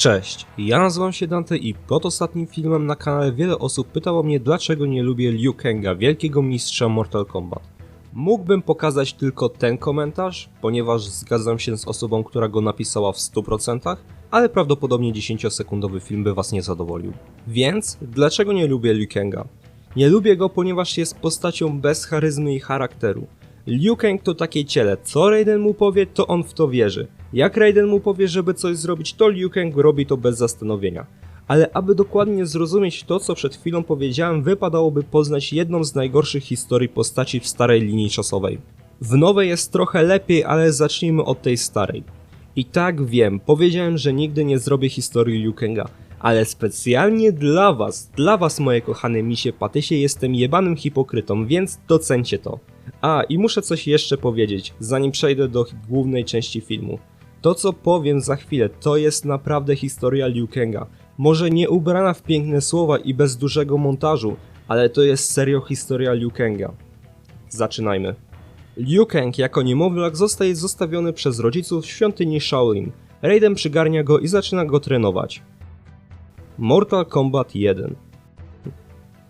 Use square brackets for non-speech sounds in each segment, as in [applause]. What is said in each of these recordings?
Cześć, ja nazywam się Dante i pod ostatnim filmem na kanale wiele osób pytało mnie dlaczego nie lubię Liu Kanga, wielkiego mistrza Mortal Kombat. Mógłbym pokazać tylko ten komentarz, ponieważ zgadzam się z osobą, która go napisała w 100%, ale prawdopodobnie 10-sekundowy film by was nie zadowolił. Więc, dlaczego nie lubię Liu Kanga? Nie lubię go, ponieważ jest postacią bez charyzmy i charakteru. Liu Kang to takie ciele, co Raiden mu powie, to on w to wierzy. Jak Raiden mu powie, żeby coś zrobić, to Liu Kang robi to bez zastanowienia. Ale aby dokładnie zrozumieć to, co przed chwilą powiedziałem, wypadałoby poznać jedną z najgorszych historii postaci w starej linii czasowej. W nowej jest trochę lepiej, ale zacznijmy od tej starej. I tak wiem, powiedziałem, że nigdy nie zrobię historii Liu Kanga, ale specjalnie dla was, dla was moje kochane misie patysie jestem jebanym hipokrytą, więc docencie to. A, i muszę coś jeszcze powiedzieć, zanim przejdę do głównej części filmu. To co powiem za chwilę, to jest naprawdę historia Liu Kanga. Może nie ubrana w piękne słowa i bez dużego montażu, ale to jest serio historia Liu Kanga. Zaczynajmy. Liu Kang jako niemowlak zostaje zostawiony przez rodziców w świątyni Shaolin. Raiden przygarnia go i zaczyna go trenować. Mortal Kombat 1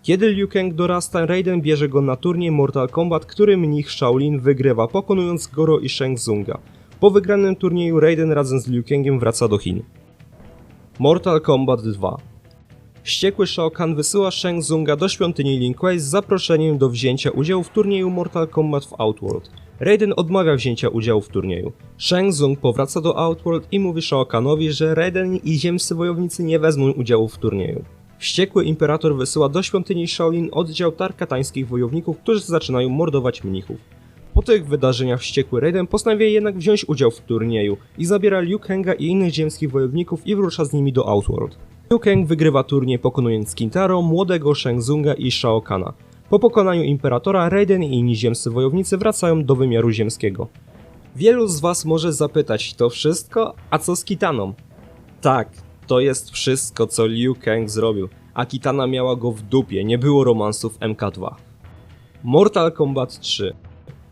Kiedy Liu Kang dorasta, Raiden bierze go na turniej Mortal Kombat, który mnich Shaolin wygrywa, pokonując Goro i Shang Tsunga. Po wygranym turnieju Raiden razem z Liu Kangiem wraca do Chin. Mortal Kombat 2 Wściekły Shao Kahn wysyła Shang Tsunga do świątyni Lin Kuei z zaproszeniem do wzięcia udziału w turnieju Mortal Kombat w Outworld. Raiden odmawia wzięcia udziału w turnieju. Shang Tsung powraca do Outworld i mówi Shao Kahnowi, że Raiden i ziemscy wojownicy nie wezmą udziału w turnieju. Wściekły imperator wysyła do świątyni Shaolin oddział tarkatańskich wojowników, którzy zaczynają mordować mnichów. Po tych wydarzeniach wściekły Raiden postanawia jednak wziąć udział w turnieju i zabiera Liu Kanga i innych ziemskich wojowników i wyrusza z nimi do Outworld. Liu Kang wygrywa turniej pokonując Kintaro, młodego Shang Tsunga i Shao Kahna. Po pokonaniu Imperatora, Raiden i inni ziemscy wojownicy wracają do wymiaru ziemskiego. Wielu z was może zapytać, to wszystko? A co z Kitaną? Tak, to jest wszystko, co Liu Kang zrobił, a Kitana miała go w dupie, nie było romansów MK2. Mortal Kombat 3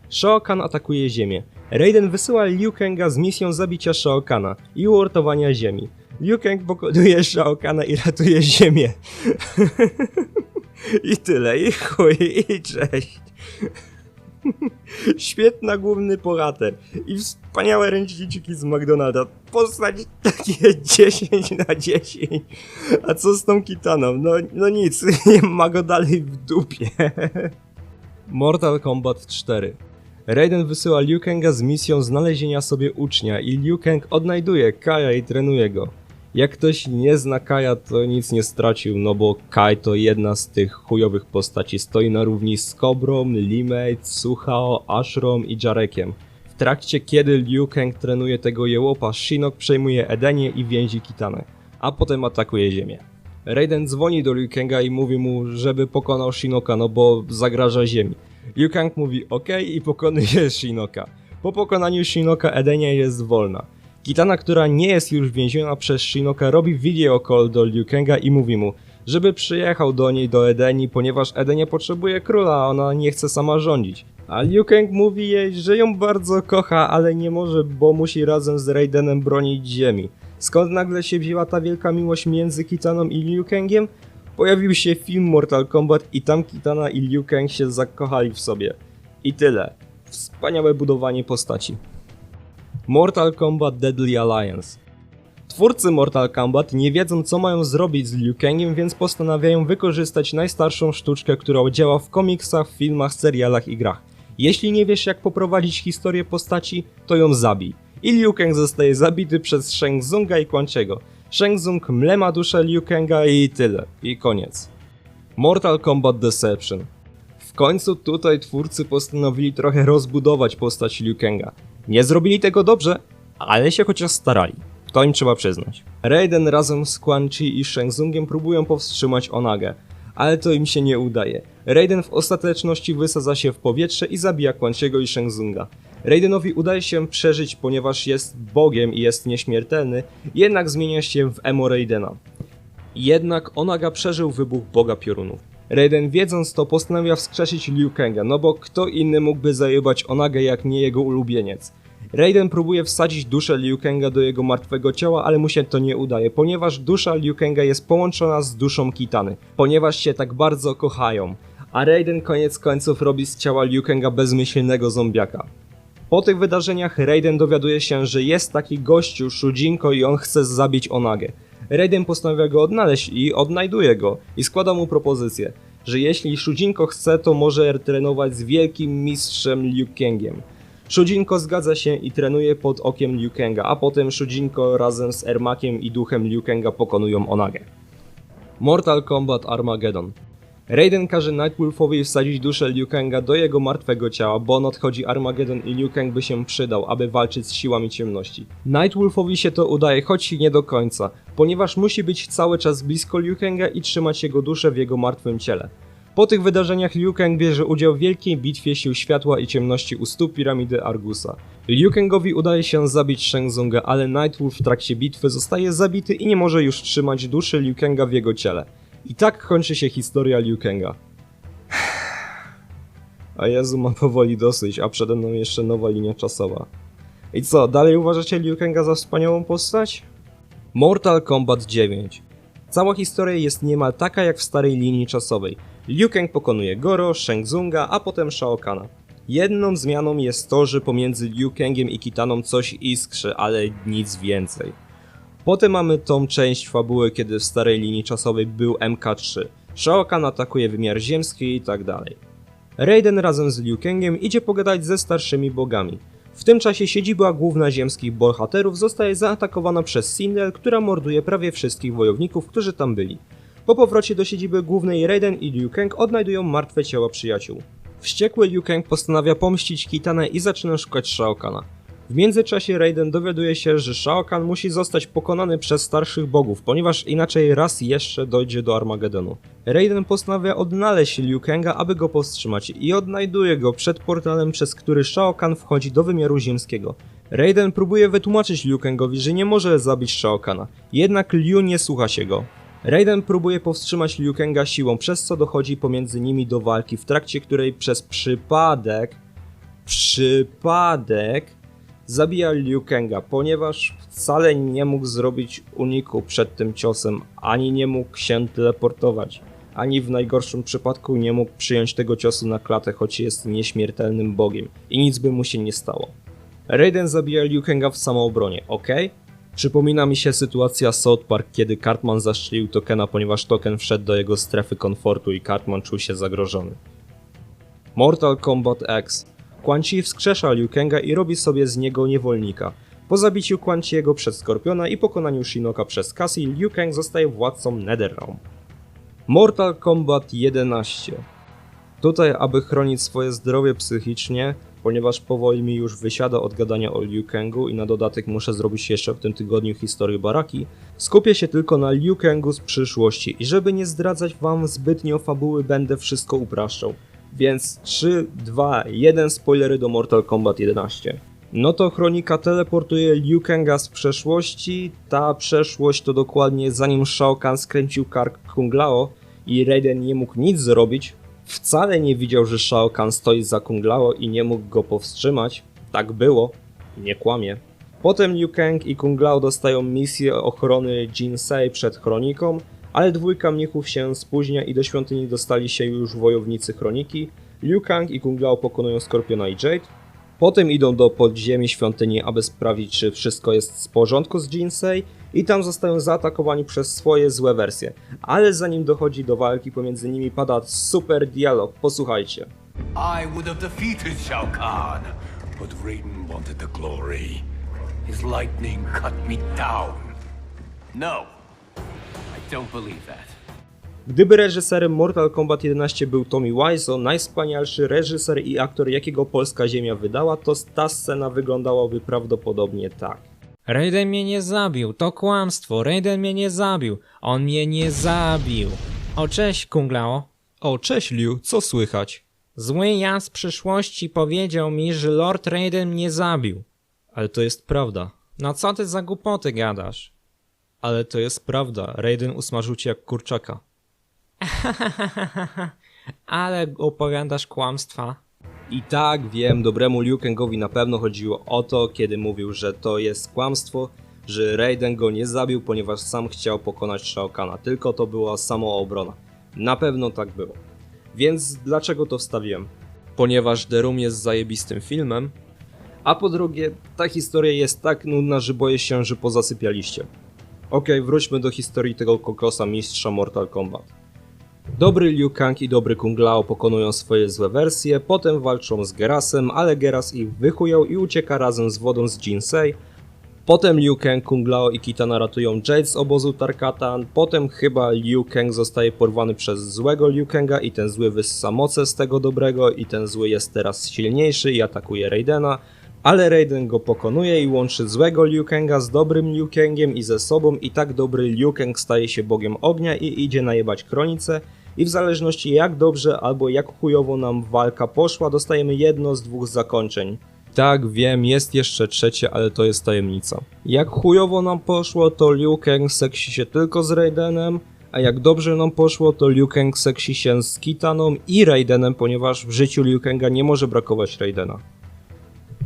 Shao Kahn atakuje Ziemię. Raiden wysyła Liu Kanga z misją zabicia Shao Kahna i uortowania Ziemi. Liu Kang pokonuje Shao Kahna i ratuje Ziemię. [laughs] I tyle, i chuj, i cześć. [laughs] Świetna główny bohater i wspaniałe ręczniczki z McDonalda. Postać takie [laughs] 10 na 10. A co z tą Kitaną? No, no nic, nie ma go dalej w dupie. Mortal Kombat 4 Raiden wysyła Liu Kanga z misją znalezienia sobie ucznia i Liu Kang odnajduje Kaja i trenuje go. Jak ktoś nie zna Kaja, to nic nie stracił, no bo Kai to jedna z tych chujowych postaci. Stoi na równi z Kobrą, Limate, Suhao, Ashrom i Jarekiem. W trakcie kiedy Liu Kang trenuje tego jełopa, Shinnok przejmuje Edenię i więzi Kitanę, a potem atakuje Ziemię. Raiden dzwoni do Liu Kanga i mówi mu, żeby pokonał Shinoka, no bo zagraża Ziemi. Liu Kang mówi ok i pokonuje [laughs] Shinoka. Po pokonaniu Shinoka Edenia jest wolna. Kitana, która nie jest już więziona przez Shinoka, robi video call do Liu Kanga i mówi mu, żeby przyjechał do niej do Edenii, ponieważ Edenia potrzebuje króla, a ona nie chce sama rządzić. A Liu Kang mówi jej, że ją bardzo kocha, ale nie może, bo musi razem z Raidenem bronić ziemi. Skąd nagle się wzięła ta wielka miłość między Kitaną i Liu Kangiem? Pojawił się film Mortal Kombat i tam Kitana i Liu Kang się zakochali w sobie. I tyle. Wspaniałe budowanie postaci. Mortal Kombat Deadly Alliance Twórcy Mortal Kombat nie wiedzą co mają zrobić z Liu Kangiem, więc postanawiają wykorzystać najstarszą sztuczkę, która działa w komiksach, filmach, serialach i grach. Jeśli nie wiesz jak poprowadzić historię postaci, to ją zabij. I Liu Kang zostaje zabity przez Shang Tsunga i Quanchiego. Shang Tsung mlema duszę Liu Kanga i tyle. I koniec. Mortal Kombat Deception w końcu tutaj twórcy postanowili trochę rozbudować postać Liu Kanga. Nie zrobili tego dobrze, ale się chociaż starali. To im trzeba przyznać. Raiden razem z Quan Chi i Shang Tsungiem próbują powstrzymać Onagę, ale to im się nie udaje. Raiden w ostateczności wysadza się w powietrze i zabija Quan Chiego i Shang Tsunga. Raidenowi udaje się przeżyć, ponieważ jest bogiem i jest nieśmiertelny, jednak zmienia się w Emo Raidena. Jednak Onaga przeżył wybuch Boga Piorunów. Raiden wiedząc to postanawia wskrzesić Liu Kanga, no bo kto inny mógłby zajebać Onagę jak nie jego ulubieniec. Raiden próbuje wsadzić duszę Liu Kanga do jego martwego ciała, ale mu się to nie udaje, ponieważ dusza Liu Kanga jest połączona z duszą Kitany, ponieważ się tak bardzo kochają. A Raiden koniec końców robi z ciała Liu Kanga bezmyślnego zombiaka. Po tych wydarzeniach Raiden dowiaduje się, że jest taki gościu Shujinko i on chce zabić Onagę. Raiden postanawia go odnaleźć i odnajduje go i składa mu propozycję, że jeśli Shujinko chce, to może trenować z wielkim mistrzem Liu Kangiem. Shujinko zgadza się i trenuje pod okiem Liu Kanga, a potem Shujinko razem z Ermakiem i duchem Liu Kanga pokonują Onagę. Mortal Kombat Armageddon Raiden każe Nightwolfowi wsadzić duszę Liu Kanga do jego martwego ciała, bo nadchodzi Armageddon i Liu Kang by się przydał, aby walczyć z siłami ciemności. Nightwolfowi się to udaje, choć nie do końca, ponieważ musi być cały czas blisko Liu Kanga i trzymać jego duszę w jego martwym ciele. Po tych wydarzeniach Liu Kang bierze udział w wielkiej bitwie sił światła i ciemności u stóp piramidy Argusa. Liu Kangowi udaje się zabić Shang Tsung'a, ale Nightwolf w trakcie bitwy zostaje zabity i nie może już trzymać duszy Liu Kanga w jego ciele. I tak kończy się historia Liu Kanga. [sighs] A Jezu ma powoli dosyć, a przede mną jeszcze nowa linia czasowa. I co, dalej uważacie Liu Kanga za wspaniałą postać? Mortal Kombat 9 Cała historia jest niemal taka jak w starej linii czasowej. Liu Kang pokonuje Goro, Shang Tsung'a, a potem Shao Kahna. Jedną zmianą jest to, że pomiędzy Liu Kangiem i Kitaną coś iskrzy, ale nic więcej. Potem mamy tą część fabuły, kiedy w starej linii czasowej był MK3. Shao Kahn atakuje wymiar ziemski i tak dalej. Raiden razem z Liu Kangiem idzie pogadać ze starszymi bogami. W tym czasie siedziba główna ziemskich bohaterów zostaje zaatakowana przez Sindel, która morduje prawie wszystkich wojowników, którzy tam byli. Po powrocie do siedziby głównej Raiden i Liu Kang odnajdują martwe ciała przyjaciół. Wściekły Liu Kang postanawia pomścić Kitanę i zaczyna szukać Shao Kahna. W międzyczasie Raiden dowiaduje się, że Shao Kahn musi zostać pokonany przez starszych bogów, ponieważ inaczej raz jeszcze dojdzie do Armagedonu. Raiden postanawia odnaleźć Liu Kanga, aby go powstrzymać i odnajduje go przed portalem, przez który Shao Kahn wchodzi do wymiaru ziemskiego. Raiden próbuje wytłumaczyć Liu Kangowi, że nie może zabić Shao Kahna, jednak Liu nie słucha się go. Raiden próbuje powstrzymać Liu Kanga siłą, przez co dochodzi pomiędzy nimi do walki, w trakcie której przez przypadek, przypadek zabija Liu Kanga, ponieważ wcale nie mógł zrobić uniku przed tym ciosem, ani nie mógł się teleportować, ani w najgorszym przypadku nie mógł przyjąć tego ciosu na klatę, choć jest nieśmiertelnym bogiem i nic by mu się nie stało. Raiden zabija Liu Kanga w samoobronie, ok? Przypomina mi się sytuacja South Park, kiedy Cartman zastrzelił Tokena, ponieważ Token wszedł do jego strefy komfortu i Cartman czuł się zagrożony. Mortal Kombat X Quan Chi wskrzesza Liu Kanga i robi sobie z niego niewolnika. Po zabiciu Quan Chi'ego przez Skorpiona i pokonaniu Shinoka przez Cassie, Liu Kang zostaje władcą Netherrealm. Mortal Kombat 11 Tutaj, aby chronić swoje zdrowie psychicznie, ponieważ powoli mi już wysiada od gadania o Liu Kangu i na dodatek muszę zrobić jeszcze w tym tygodniu historię Baraki, skupię się tylko na Liu Kangu z przyszłości i żeby nie zdradzać wam zbytnio fabuły będę wszystko upraszczał. Więc 3, 2, 1 spoilery do Mortal Kombat 11. No to chronika teleportuje Liu Kanga z przeszłości. Ta przeszłość to dokładnie zanim Shao Kahn skręcił kark Kung Lao i Raiden nie mógł nic zrobić. Wcale nie widział, że Shao Kahn stoi za Kung Lao i nie mógł go powstrzymać. Tak było. Nie kłamie. Potem Liu Kang i Kung Lao dostają misję ochrony Jinsei przed chroniką, ale dwójka mnichów się spóźnia i do świątyni dostali się już wojownicy Chroniki. Liu Kang i Kung Lao pokonują Skorpiona i Jade. Potem idą do podziemi świątyni, aby sprawdzić, czy wszystko jest w porządku z Jinsei i tam zostają zaatakowani przez swoje złe wersje. Ale zanim dochodzi do walki pomiędzy nimi pada super dialog, posłuchajcie. I would have defeated Shao Kahn, but Raiden wanted the glory. His lightning cut me down. No, I don't believe that. Gdyby reżyserem Mortal Kombat 11 był Tommy Wiseau, najwspanialszy reżyser i aktor jakiego polska ziemia wydała, to ta scena wyglądałaby prawdopodobnie tak. Raiden mnie nie zabił, to kłamstwo, Raiden mnie nie zabił, on mnie nie zabił. O cześć, Kunglao. O, cześć Liu, co słychać? Zły ja z przyszłości powiedział mi, że Lord Raiden mnie zabił. Ale to jest prawda. No co ty za głupoty gadasz? Ale to jest prawda, Raiden usmażył cię jak kurczaka. [laughs] Ale opowiadasz kłamstwa. I tak wiem, dobremu Liu Kangowi na pewno chodziło o to, kiedy mówił, że to jest kłamstwo, że Raiden go nie zabił, ponieważ sam chciał pokonać Shao Kahna, tylko to była samoobrona. Na pewno tak było. Więc dlaczego to wstawiłem? Ponieważ The Room jest zajebistym filmem, a po drugie, ta historia jest tak nudna, że boję się, że pozasypialiście. Okej, wróćmy do historii tego kokosa mistrza Mortal Kombat. Dobry Liu Kang i dobry Kung Lao pokonują swoje złe wersje, potem walczą z Gerasem, ale Geras ich wychujał i ucieka razem z wodą z Jinsei. Potem Liu Kang, Kung Lao i Kitana ratują Jade z obozu Tarkatan, potem chyba Liu Kang zostaje porwany przez złego Liu Kanga i ten zły wyssa moce z tego dobrego i ten zły jest teraz silniejszy i atakuje Raidena, ale Raiden go pokonuje i łączy złego Liu Kanga z dobrym Liu Kangiem i ze sobą i tak dobry Liu Kang staje się bogiem ognia i idzie najebać kronicę i w zależności jak dobrze albo jak chujowo nam walka poszła, dostajemy jedno z dwóch zakończeń. Tak, wiem, jest jeszcze trzecie, ale to jest tajemnica. Jak chujowo nam poszło, to Liu Kang seksi się tylko z Raidenem, a jak dobrze nam poszło, to Liu Kang seksi się z Kitaną i Raidenem, ponieważ w życiu Liu Kanga nie może brakować Raidena.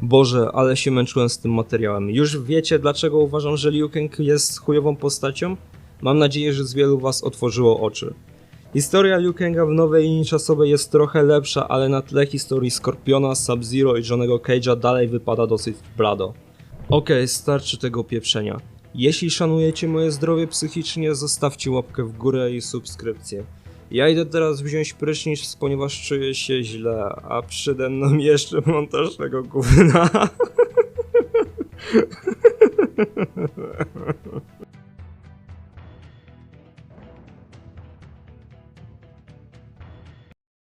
Boże, ale się męczyłem z tym materiałem. Już wiecie, dlaczego uważam, że Liu Kang jest chujową postacią? Mam nadzieję, że z wielu was otworzyło oczy. Historia Liu Kanga w nowej linii czasowej jest trochę lepsza, ale na tle historii Skorpiona, Sub-Zero i Johnego Cage'a dalej wypada dosyć blado. Okej, starczy tego pieprzenia. Jeśli szanujecie moje zdrowie psychicznie, zostawcie łapkę w górę i subskrypcję. Ja idę teraz wziąć prysznic, ponieważ czuję się źle, a przede mną jeszcze montaż tego gówna. [laughs]